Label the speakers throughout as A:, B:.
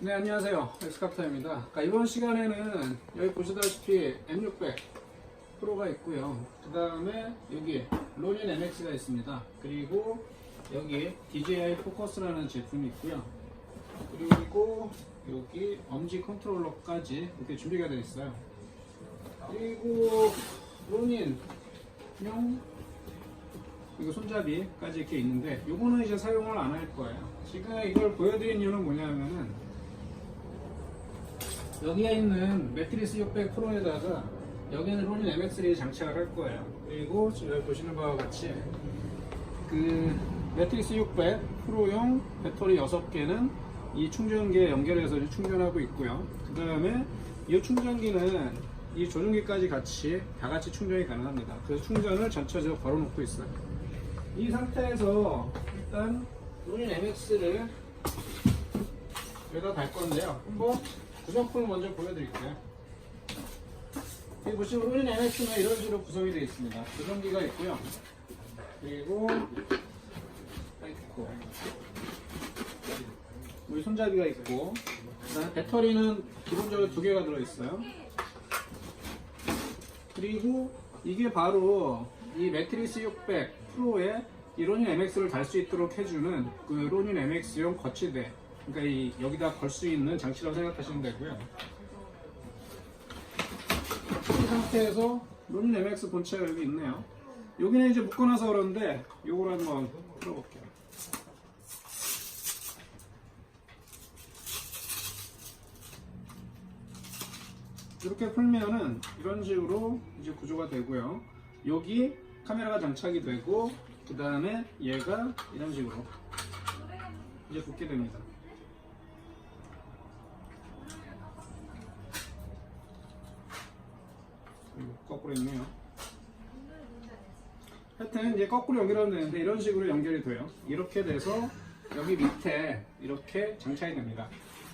A: 네 안녕하세요. 엑스카프터입니다. 그러니까 이번 시간에는 여기 보시다시피 M600 프로가 있고요. 그 다음에 여기 로닌 MX가 있습니다. 그리고 여기 DJI 포커스라는 제품이 있고요. 그리고 여기 엄지 컨트롤러까지 이렇게 준비가 되어 있어요. 그리고 로닌용 이거 손잡이까지 이렇게 있는데 요거는 이제 사용을 안 할 거예요. 지금 이걸 보여드린 이유는 뭐냐면은 여기에 있는 매트리스 600 프로에다가 여기는 로닌 MX3 장착을 할 거예요. 그리고 지금 여기 보시는 바와 같이 그 매트리스 600 프로용 배터리 6개는 이 충전기에 연결해서 충전하고 있고요. 그 다음에 이 충전기는 이 조종기까지 같이 다 같이 충전이 가능합니다. 그래서 충전을 전체적으로 걸어놓고 있어요. 이 상태에서 일단 로닌 MX를 여기다 달 건데요. 한번 구성품을 먼저 보여드릴게요. 여기 보시면 로닌 MX는 이런 식으로 구성이 되어 있습니다. 조종기가 있고요. 그리고 있고 여기 손잡이가 있고 그다음에 배터리는 기본적으로 두 개가 들어있어요. 그리고 이게 바로 이 매트리스 600 프로에 이 로닌 MX를 달 수 있도록 해주는 그 로닌 MX용 거치대 그러니까 이 여기다 걸 수 있는 장치라고 생각하시면 되고요. 이 상태에서 로닌 MX 본체가 여기 있네요. 여기는 이제 묶어놔서 그런데 요걸 한번 풀어볼게요. 이렇게 풀면은 이런 식으로 이제 구조가 되고요. 여기 카메라가 장착이 되고 그 다음에 얘가 이런 식으로 이제 붙게 됩니다. 거꾸로 있네요. 하여튼 이제 거꾸로 연결하면 되는데 이런 식으로 연결이 돼요. 이렇게 돼서 여기 밑에 이렇게 장착이 됩니다.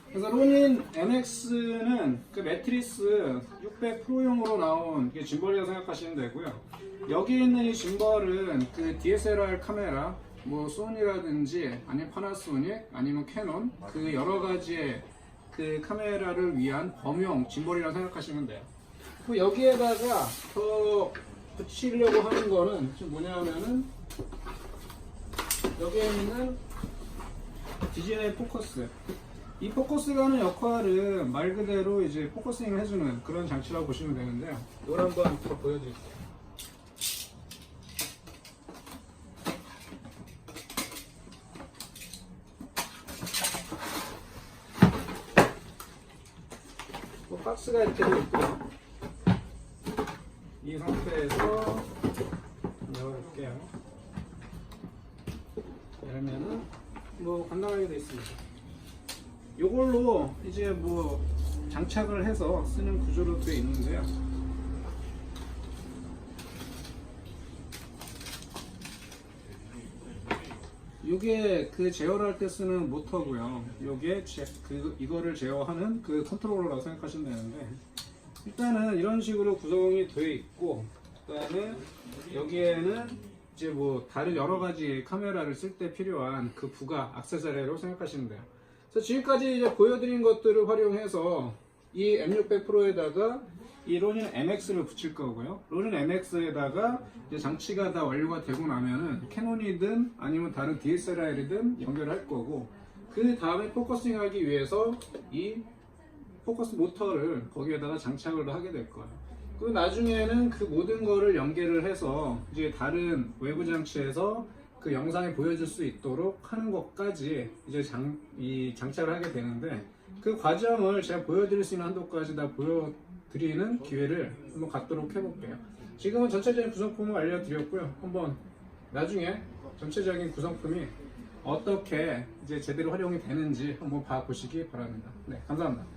A: 그래서 로닌 MX는 그 매트리스 600 프로용으로 나온 이게 짐벌이라고 생각하시면 되고요. 여기 있는 이 짐벌은 그 DSLR 카메라, 뭐 소니라든지 아니면 파나소닉 아니면 캐논 그 여러 가지의 그 카메라를 위한 범용 짐벌이라고 생각하시면 돼요. 그 여기에다가 더 붙이려고 하는 거는 지금 뭐냐면은 여기에 있는 DJI 포커스 이 포커스가 하는 역할은 말 그대로 이제 포커싱을 해주는 그런 장치라고 보시면 되는데요. 이걸 한번 더 보여드릴게요. 뭐 박스가 이렇게 되어 있고요. 이 상태에서 열어볼게요. 열면은 뭐 간단하게 되어 있습니다. 요걸로 이제 뭐 장착을 해서 쓰는 구조로 되어 있는데요. 요게 그 제어를 할때 쓰는 모터고요. 제- 그 이거를 제어하는 그 컨트롤러라고 생각하시면 되는데 일단은 이런 식으로 구성이 되어 있고 그다음에 여기에는 이제 뭐 다른 여러 가지 카메라를 쓸 때 필요한 그 부가 액세서리로 생각하시면 돼요. 그래서 지금까지 이제 보여드린 것들을 활용해서 이 M600 프로에다가 이 로닌 MX를 붙일 거고요. 로닌 MX에다가 이제 장치가 다 완료가 되고 나면은 캐논이든 아니면 다른 DSLR이든 연결할 거고 그 다음에 포커싱하기 위해서 이 포커스 모터를 거기에다가 장착을 하게 될 거예요. 그 나중에는 그 모든 거를 연결을 해서 이제 다른 외부 장치에서 그 영상에 보여줄 수 있도록 하는 것까지 이제 장, 이 장착을 하게 되는데 그 과정을 제가 보여드릴 수 있는 한도까지 다 보여드리는 기회를 한번 갖도록 해볼게요. 지금은 전체적인 구성품을 알려드렸고요. 한번 나중에 전체적인 구성품이 어떻게 이제 제대로 활용이 되는지 한번 봐보시기 바랍니다. 네, 감사합니다.